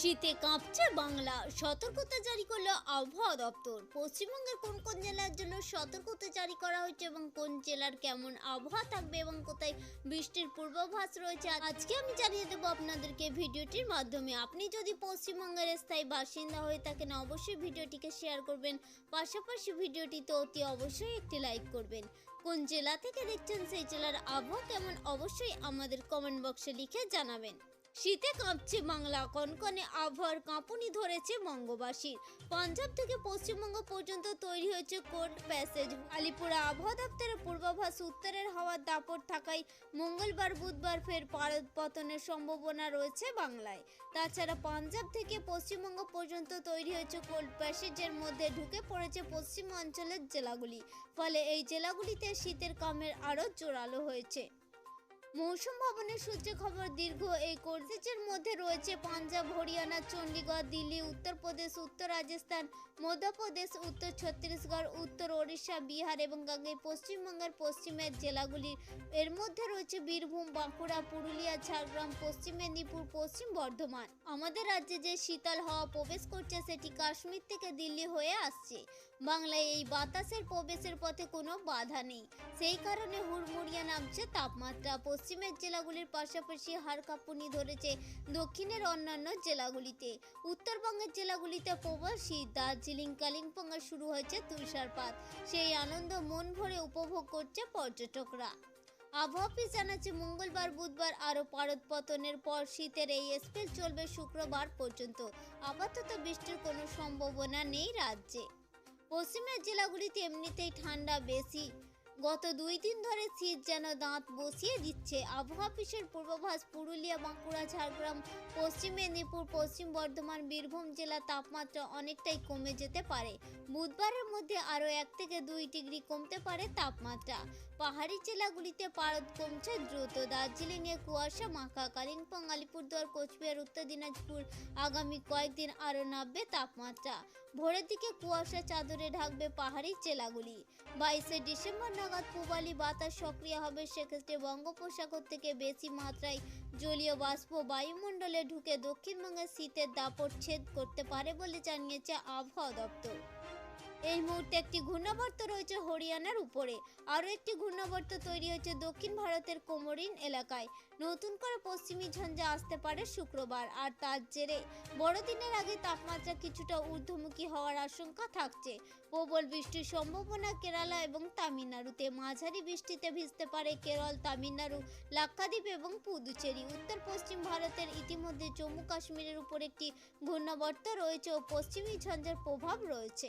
শীতে কাঁপছে বাংলা। সতর্কতা জারি করল আবহাওয়া দপ্তর। পশ্চিমবঙ্গের কোন কোন জেলার জন্য সতর্কতা জারি করা হয়েছে এবং কোন জেলার কেমন আবহাওয়া থাকবে এবং কোথায় বৃষ্টির পূর্বাভাস রয়েছে, আজকে আমি জানিয়ে দেবো আপনাদেরকে ভিডিওটির মাধ্যমে। আপনি যদি পশ্চিমবঙ্গের স্থায়ী বাসিন্দা হয়ে থাকেন, অবশ্যই ভিডিওটিকে শেয়ার করবেন। পাশাপাশি ভিডিওটিতে অতি অবশ্যই একটি লাইক করবেন। কোন জেলা থেকে দেখছেন, সেই জেলার আবহাওয়া কেমন, অবশ্যই আমাদের কমেন্ট বক্সে লিখে জানাবেন। শীতে কাঁপছে বাংলা, কনকনে আবহাওয়ার কাঁপুনি ধরেছে বঙ্গবাসীর। পাঞ্জাব থেকে পশ্চিমবঙ্গ পর্যন্ত তৈরি হয়েছে কোল্ড প্যাসেজ। আলিপুরা আবহাওয়া দপ্তরের পূর্বাভাস, উত্তরের হাওয়ার দাপট থাকায় মঙ্গলবার, বুধবার ফের পারদ পতনের সম্ভাবনা রয়েছে বাংলায়। তাছাড়া পাঞ্জাব থেকে পশ্চিমবঙ্গ পর্যন্ত তৈরি হয়েছে কোল্ড প্যাসেজের মধ্যে ঢুকে পড়েছে পশ্চিম অঞ্চলের জেলাগুলি। ফলে এই জেলাগুলিতে শীতের কামের আরও জোরালো হয়েছে। মৌসুম ভবনের সূত্রে খবর, দীর্ঘ এই কোর্সেজের মধ্যে রয়েছে পাঞ্জাব, হরিয়ানা চণ্ডীগড় দিল্লি, উত্তরপ্রদেশ, উত্তর রাজস্থান, মধ্যপ্রদেশ, উত্তর ছত্তিশগড়, উত্তর ওড়িশা, বিহার এবং গাঙ্গে। পশ্চিমবঙ্গের পশ্চিমের জেলাগুলি এর মধ্যে রয়েছে বীরভূম, বাঁকুড়া, পুরুলিয়া, ঝাড়গ্রাম, পশ্চিম মেদিনীপুর, পশ্চিম বর্ধমান। আমাদের রাজ্যে যে শীতল হাওয়া প্রবেশ করছে, সেটি কাশ্মীর থেকে দিল্লি হয়ে আসছে। বাংলায় এই বাতাসের প্রবেশের পথে কোনো বাধা নেই। সেই কারণে হুড়মুড়িয়া নামছে তাপমাত্রা। পশ্চিমের জেলাগুলির পাশাপাশি হাড় কাঁপুনি ধরেছে দক্ষিণের অন্যান্য জেলাগুলিতে। উত্তরবঙ্গের জেলাগুলিতে প্রবল শীত দার্জিলিং, কালিম্পংয়ে শুরু হয়েছে তুষারপাত। সেই আনন্দ মন ভরে উপভোগ করছে পর্যটকরা। আবহাওয়া জানাচ্ছে, মঙ্গলবার, বুধবার আরও পারদ পতনের পর শীতের এই স্পেল চলবে শুক্রবার পর্যন্ত। আপাতত বৃষ্টির কোনো সম্ভাবনা নেই রাজ্যে। পশ্চিমের জেলাগুলিতে এমনিতেই ঠান্ডা বেশি। গত দুই দিন ধরে শীত যেন দাঁত বসিয়ে দিচ্ছে। আবহাওয়া অফিসের পূর্বাভাস পুরুলিয়া, বাঁকুড়া, ঝাড়গ্রাম, পশ্চিম মেদিনীপুর, পশ্চিম বর্ধমান, বীরভূম জেলা তাপমাত্রা অনেকটাই কমে যেতে পারে। বুধবারের মধ্যে আরও এক থেকে দুই ডিগ্রি কমতে পারে তাপমাত্রা। পাহাড়ি জেলাগুলিতে পারদ কমছে দ্রুত। দার্জিলিংয়ে কুয়াশা, মাখা, কালিম্পং, আলিপুরদুয়ার, কোচবিহার, উত্তর দিনাজপুর আগামী কয়েকদিন আরও নামবে তাপমাত্রা। ভোরের দিকে কুয়াশা চাদরে ঢাকবে পাহাড়ি জেলাগুলি। বাইশে ডিসেম্বর নাগাদ পূবালি বাতাস সক্রিয় হবে, সেক্ষেত্রে বঙ্গোপসাগর থেকে বেশি মাত্রায় জলীয় বাষ্প বায়ুমণ্ডলে ঢুকে দক্ষিণবঙ্গের শীতের দাপট ছেদ করতে পারে বলে জানিয়েছে আবহাওয়া দপ্তর। এই মুহূর্তে একটি ঘূর্ণাবর্ত রয়েছে হরিয়ানার উপরে। আরও একটি ঘূর্ণাবর্ত তৈরি হয়েছে দক্ষিণ ভারতের কোমরিন এলাকায়। নতুন করে পশ্চিমী ঝঞ্ঝা আসতে পারে শুক্রবার, আর তার জেরে বড়দিনের আগে তাপমাত্রা কিছুটা ঊর্ধ্বমুখী হওয়ার আশঙ্কা থাকছে। প্রবল বৃষ্টির সম্ভাবনা কেরালা এবং তামিলনাড়ুতে। মাঝারি বৃষ্টিতে ভিজতে পারে কেরল, তামিলনাড়ু, লাক্ষাদ্বীপ এবং পুদুচেরি। উত্তর পশ্চিম ভারতের ইতিমধ্যে জম্মু কাশ্মীরের উপর একটি ঘূর্ণাবর্ত রয়েছে ও পশ্চিমী ঝঞ্ঝার প্রভাব রয়েছে।